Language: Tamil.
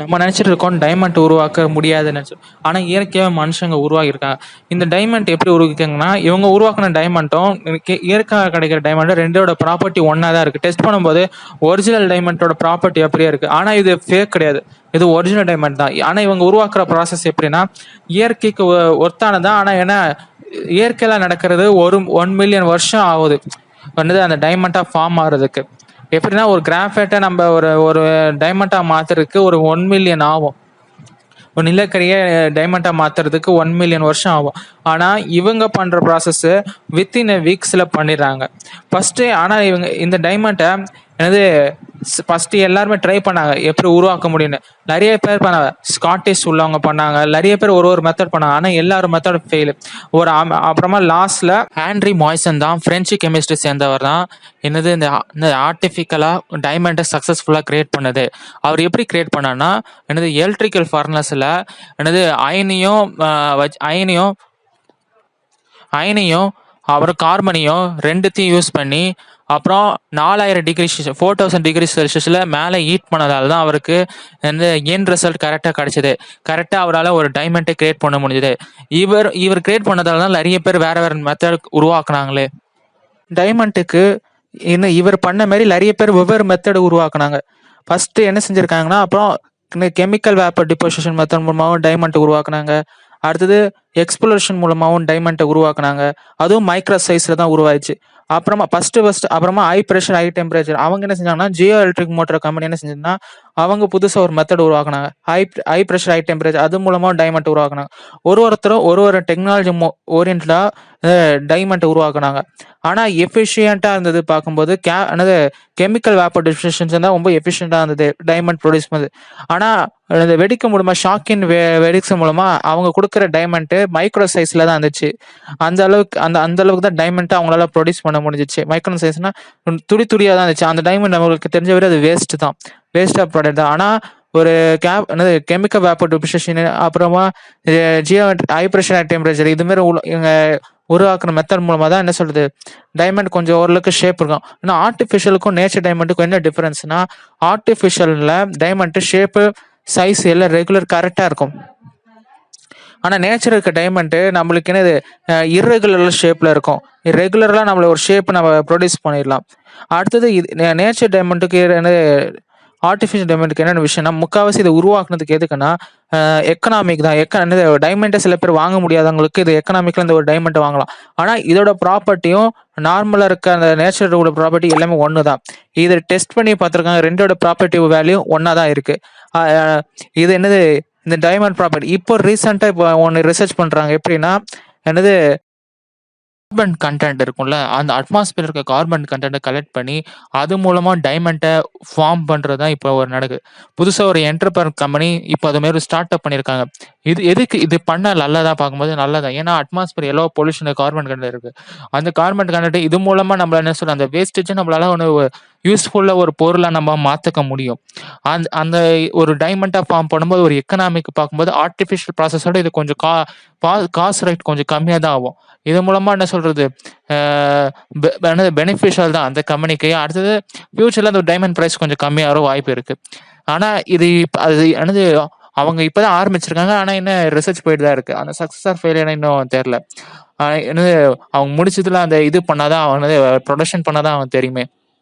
நம்ம நினச்சிட்டு இருக்கோம் டைமண்ட் உருவாக்க முடியாதுன்னு நினச்சி ஆனால் இயற்கையாக மனுஷங்க உருவாக்கியிருக்காங்க இந்த டைமண்ட் எப்படி உருவாக்கிங்கன்னா இவங்க உருவாக்கின டைமண்ட்டும் இயற்கையாக கிடைக்கிற டைமண்டும் ரெண்டோட ப்ராப்பர்ட்டி ஒன்றா தான் இருக்குது டெஸ்ட் பண்ணும்போது ஒரிஜினல் டைமண்டோட ப்ராப்பர்ட்டி அப்படியே இருக்குது ஆனால் இது ஃபேக் கிடையாது. இது ஒரிஜினல் டைமண்ட் தான். ஆனால் இவங்க உருவாக்குற ப்ராசஸ் எப்படின்னா இயற்கைக்கு ஒர்த்தானதான் ஆனால் ஏன்னா இயற்கையில் நடக்கிறது ஒரு ஒன் மில்லியன் வருஷம் ஆகுது. வந்து அந்த டைமண்டாக ஃபார்ம் ஆகிறதுக்கு. எப்படின்னா ஒரு கிராஃபைட்டை நம்ம ஒரு ஒரு டைமண்டாக மாற்றுறதுக்கு ஒரு ஒன் மில்லியன் ஆகும். ஒரு நிலக்கரியை டைமண்டாக மாற்றுறதுக்கு ஒன் மில்லியன் வருஷம் ஆகும். ஆனால் இவங்க பண்ணுற ப்ராசஸ்ஸு வித்தின் வீக்ஸில் பண்ணிடுறாங்க. ஃபஸ்ட்டு ஆனால் இவங்க இந்த டைமண்டை எனது ஃபஸ்ட்டு எல்லாருமே ட்ரை பண்ணாங்க எப்படி உருவாக்க முடியும்னு. நிறைய பேர் பண்ணாங்க. ஸ்காட்டிஷ் உள்ளவங்க பண்ணாங்க. நிறைய பேர் ஒரு ஒரு மெத்தட் பண்ணாங்க. ஆனால் எல்லாரும் மெத்தட் ஃபெயிலு ஒரு அப்புறமா லாஸ்ட்ல ஹேண்ட்ரி மாய்சன் தான் ஃப்ரெஞ்சு கெமிஸ்ட்ரி சேர்ந்தவர் தான். என்னது இந்த இந்த ஆர்டிஃபிக்கலாக டைமண்டை சக்ஸஸ்ஃபுல்லாக கிரியேட் பண்ணது. அவர் எப்படி கிரியேட் பண்ணார்னா எனது எலக்ட்ரிக்கல் ஃபர்னஸில் எனது அயனியும் வச் அயனியும் அயனையும் அப்புறம் கார்பனையும் ரெண்டுத்தையும் யூஸ் பண்ணி அப்புறம் நாலாயிரம் டிகிரி ஃபோர் தௌசண்ட் டிகிரி செல்சியஸில் மேலே ஹீட் பண்ணதால் தான் அவருக்கு வந்து என் ரிசல்ட் கரெக்டாக கிடச்சிது. கரெக்டாக அவரால் ஒரு டைமண்டை கிரியேட் பண்ண முடிஞ்சுது. இவர் இவர் கிரியேட் பண்ணதால தான் நிறைய பேர் வேறு வேறு மெத்தட் உருவாக்குனாங்களே. டைமண்ட்டுக்கு இன்னும் இவர் பண்ண மாதிரி நிறைய பேர் வெவ்வேறு மெத்தட் உருவாக்குனாங்க. ஃபஸ்ட்டு என்ன செஞ்சுருக்காங்கன்னா அப்புறம் கெமிக்கல் வேப்பர் டிபோசிஷன் மெத்தட் மூலமாகவும் டைமண்ட் உருவாக்குனாங்க. அடுத்தது எக்ஸ்ப்ளோரேஷன் மூலமாகவும் டைமண்ட்டை உருவாக்குனாங்க. அதுவும் மைக்ரோ சைஸில் தான் உருவாயிச்சு அப்புறமா ஃபஸ்ட்டு ஃபஸ்ட்டு அப்புறமா ஹை ப்ரெஷர் ஹை டெம்பரேச்சர் அவங்க என்ன செஞ்சாங்கன்னா ஜியோ எலக்ட்ரிக் மோட்டர் கம்பெனி என்ன செஞ்சதுன்னா அவங்க புதுசாக ஒரு மெத்தட் உருவாக்குனாங்க. High high pressure high temperature அது மூலமாக டைமண்ட் உருவாக்குனாங்க. ஒரு ஒருத்தரும் ஒரு ஒரு டெக்னாலஜி மோ ஓரியன்டாக டைமண்ட் உருவாக்குனாங்க. ஆனால் எஃபிஷியண்ட்டாக இருந்தது பார்க்கும்போது கே என்னது கெமிக்கல் வேப்பர் டிஸ்ட்ரிஷன்ஸ் தான் ரொம்ப எஃபிஷியண்ட்டாக இருந்தது டைமண்ட் ப்ரொடியூஸ் பண்ணுது. ஆனால் இந்த வெடிக்க மூலமாக ஷாக்கின் வெ வெடிக்ஸ் மூலமாக அவங்க கொடுக்குற டைமண்ட்டு மைக்ரோ சைஸில் தான் இருந்துச்சு. அந்த அளவுக்கு அந்த அந்த அளவுக்கு தான் டைமண்ட்டை அவங்களால ப்ரொடியூஸ் பண்ண முடிஞ்சிச்சு. மைக்ரோ சைஸ்னா துடி துடியாக தான் இருந்துச்சு. அந்த டைமண்ட் நம்மளுக்கு தெரிஞ்ச வரை அது வேஸ்ட் தான். வேஸ்ட் ஆஃப் ப்ராடக்ட் தான். ஆனால் ஒரு கேப் என்னது கெமிக்கல் வேப்பர் டிபிஷன் அப்புறமா ஜியோ ஹை ப்ரெஷர் டெம்பரேச்சர் இதுமாரி உள்ள இவங்க மெத்தட் மூலமாக தான் என்ன சொல்றது டைமண்ட் கொஞ்சம் ஓரளவுக்கு ஷேப் இருக்கும். ஆனால் ஆர்டிஃபிஷியலுக்கும் நேச்சர் டைமண்டுக்கும் என்ன டிஃபரன்ஸ்னா ஆர்டிஃபிஷியலில் டைமண்ட்டு ஷேப்பு சைஸ் எல்லாம் ரெகுலர் கரெக்டாக இருக்கும். ஆனால் நேச்சர் இருக்க டைமண்ட்டு நம்மளுக்கு என்னது? இர்ரெகுலர் ஷேப்பில் இருக்கும். ரெகுலராக நம்மள ஒரு ஷேப் நம்ம ப்ரொடியூஸ் பண்ணிடலாம். அடுத்தது இது நேச்சர் டைமண்ட்டுக்கு என்னது ஆர்டிஃபிஷியல் டைமண்டுக்கு என்னென்ன விஷயம்னா முக்கால்வாசி இதை உருவாக்குனதுக்கு எதுக்குன்னா எக்கனாமிக் தான். எக்க என்னது டைமண்டை சில பேர் வாங்க முடியாதவங்களுக்கு இது எக்கனாமிக்கில் இந்த ஒரு டைமண்டை வாங்கலாம். ஆனால் இதோட ப்ராப்பர்ட்டியும் நார்மலாக இருக்க அந்த நேச்சரோட ப்ராப்பர்ட்டி எல்லாமே ஒன்று தான் இதை டெஸ்ட் பண்ணி பார்த்துருக்காங்க. ரெண்டோட ப்ராப்பர்ட்டி வேல்யூ ஒன்றா தான் இருக்குது இது என்னது இந்த டைமண்ட் ப்ராப்பர்ட்டி இப்போ ரீசெண்டாக இப்போ ஒன்று ரிசர்ச் பண்ணுறாங்க எப்படின்னா என்னது கார்பன் கண்டென்ட் இருக்கும்ல. அந்த அட்மாஸ்பியர் இருக்க கார்பன் கண்டென்ட்டை கலெக்ட் பண்ணி அது மூலமாக டைமண்ட்டை ஃபார்ம் பண்ணுறது தான் இப்போ ஒரு நடக்குது புதுசாக ஒரு என்டர்பிரர் கம்பெனி இப்போ அது மாதிரி ஒரு ஸ்டார்ட் அப் பண்ணியிருக்காங்க. இது எதுக்கு இது பண்ண நல்லதா பார்க்கும்போது நல்லதான் ஏன்னா அட்மாஸ்பியர் எல்லோ பொல்யூஷன் கார்பன் கண்டென்ட் இருக்குது அந்த கார்பன் கண்டென்ட் இது மூலமாக நம்மள என்ன சொல்ல அந்த வேஸ்டேஜை நம்மளால ஒன்று யூஸ்ஃபுல்லாக ஒரு பொருளை நம்ம மாற்றிக்க முடியும். அந்த அந்த ஒரு டைமண்டாக ஃபார்ம் பண்ணும்போது ஒரு எக்கனாமிக் பார்க்கும்போது ஆர்டிஃபிஷியல் ப்ராசஸோட இது கொஞ்சம் கா பா காசு ரேட் கொஞ்சம் கம்மியாக தான் ஆகும். இது மூலமாக என்ன சொல்கிறது என்னது? பெனிஃபிஷியல் தான் அந்த கம்பெனிக்கு அடுத்தது ஃப்யூச்சரில் அந்த டைமண்ட் ப்ரைஸ் கொஞ்சம் கம்மியாக வாய்ப்பு இருக்குது ஆனால் இது இப்ப அது என்னது? அவங்க இப்போ தான் ஆரம்பிச்சிருக்காங்க. ஆனால் இன்னும் ரிசர்ச் போயிட்டு தான் இருக்குது அந்த சக்ஸஸ் ஆர் ஃபெயிலியர் இன்னும் தெரில என்னது? அவங்க முடிச்சதுல அந்த இது பண்ணாதான் அவனது ப்ரொடக்ஷன் பண்ணாதான் அவன் தெரியுமே.